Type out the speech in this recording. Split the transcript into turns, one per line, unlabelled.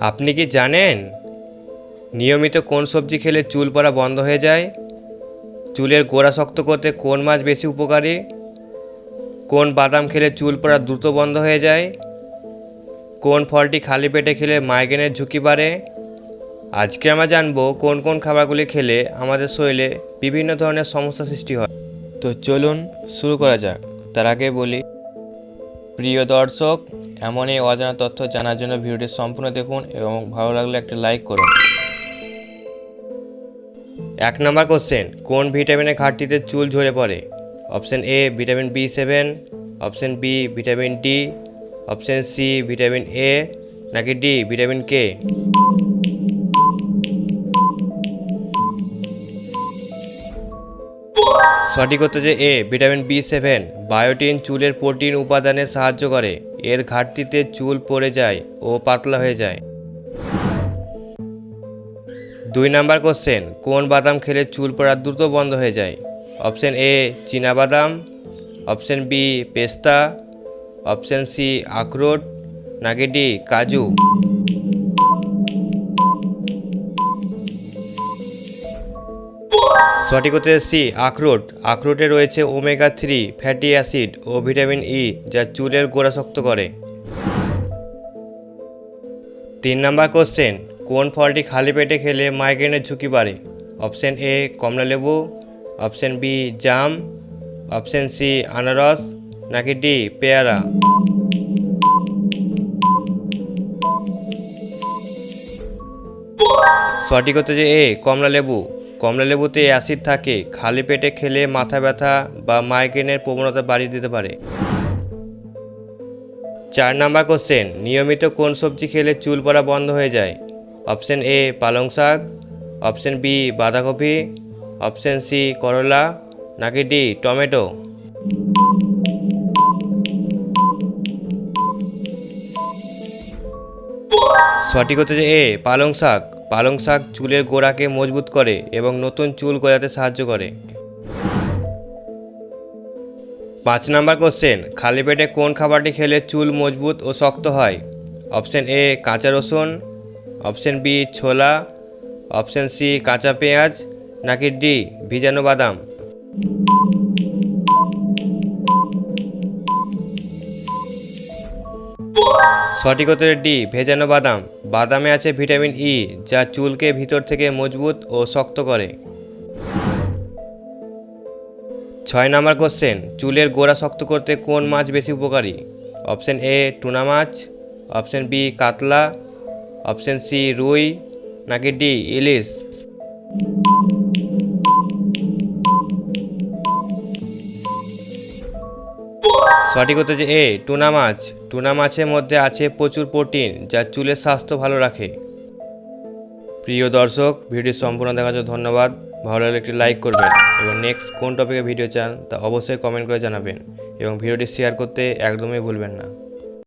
আপনি কি জানেন নিয়মিত কোন সবজি খেলে চুল পড়া বন্ধ হয়ে যায়? চুলের গোড়া শক্ত করতে কোন মাছ বেশি উপকারী? কোন বাদাম খেলে চুল পড়া দ্রুত বন্ধ হয়ে যায়? কোন ফলটি খালি পেটে খেলে মাইগ্রেনের ঝুঁকি বাড়ে? আজকে আমরা জানব কোন কোন খাবারগুলি খেলে আমাদের শরীরে বিভিন্ন ধরনের সমস্যা সৃষ্টি হয়। তো চলুন শুরু করা যাক। তার আগে বলি প্রিয় দর্শক, এমনই অজানা তথ্য জানার জন্য ভিডিওটি সম্পূর্ণ দেখুন এবং ভালো লাগলে একটা লাইক করুন। এক নম্বর কোশ্চেন, কোন ভিটামিনের ঘাটতিতে চুল ঝরে পড়ে? Option A vitamin B seven option B vitamin D option C vitamin A নাকি ডি ভিটামিন কে সঠিক হচ্ছে যে A, vitamin B seven, biotin, চুলের প্রোটিন উপাদানে সাহায্য করে। এর ঘাটতিতে চুল পড়ে যায় ও পাতলা হয়ে যায়। দুই নাম্বার কোশ্চেন, কোন বাদাম খেলে চুল পড়া দ্রুত বন্ধ হয়ে যায়? অপশন এ বাদাম। অপশন বি, পেস্তা। অপশন সি, আখরোট। নাকি ডি কাজু। সঠিক হতে সি, আখরোট। আখরোটে রয়েছে ওমেগা থ্রি ফ্যাটি অ্যাসিড ও ভিটামিন ই, যা চুলের গোড়া শক্ত করে। তিন নাম্বার কোশ্চেন, কোন ফলটি খালি পেটে খেলে মাইগ্রেনের ঝুঁকি বাড়ে? অপশন এ, কমলা লেবু। অপশন বি, জাম। অপশন সি, আনারস, নাকি ডি, পেয়ারা। সঠিক হচ্ছে যে এ, কমলা লেবু। কমলা লেবুতে অ্যাসিড থাকে, খালি পেটে খেলে মাথা ব্যথা বা মাইগ্রেনের প্রবণতা বাড়িয়ে দিতে পারে। চার নাম্বার কোশ্চেন, নিয়মিত কোন সবজি খেলে চুল পড়া বন্ধ হয়ে যায়? অপশন এ, পালং শাক। অপশন বি, বাঁধাকপি। অপশন সি, করলা। নাকি ডি, টমেটো? সঠিক হচ্ছে এ, পালং শাক। পালং শাক চুলের গোড়াকে মজবুত করে এবং নতুন চুল গজাতে সাহায্য করে। পাঁচ নাম্বার কোশ্চেন, খালি পেটে কোন খাবারটি খেলে চুল মজবুত ও শক্ত হয়? অপশন এ, কাঁচা রসুন। অপশন বি, ছোলা। অপশন সি, কাঁচা পেঁয়াজ। নাকি ডি, ভিজানো বাদাম। সঠিক ডি, ভেজানো বাদাম। বাদামে আছে ভিটামিন ই যা চুলকে ভিতর থেকে মজবুত ও শক্ত করে। ছয় নম্বর কোশ্চেন, চুলের গোড়া শক্ত করতে কোন মাছ বেশি উপকারী? অপশন এ, টুনা মাছ। অপশন বি, কাতলা। অপশন সি, রুই। নাকি ডি, ইলিশ? সঠিক হতে যে এ, টুনা মাছ। টুনা মাছের মধ্যে আছে প্রচুর প্রোটিন, যা চুলের স্বাস্থ্য ভালো রাখে। প্রিয় দর্শক ভিডিও সম্পূর্ণ দেখার জন্য ধন্যবাদ। ভালো লাগলে একটি লাইক করবেন এবং নেক্সট কোন টপিকে ভিডিও চান তা অবশ্যই কমেন্ট করে জানাবেন এবং ভিডিওটি শেয়ার করতে একদমই ভুলবেন না।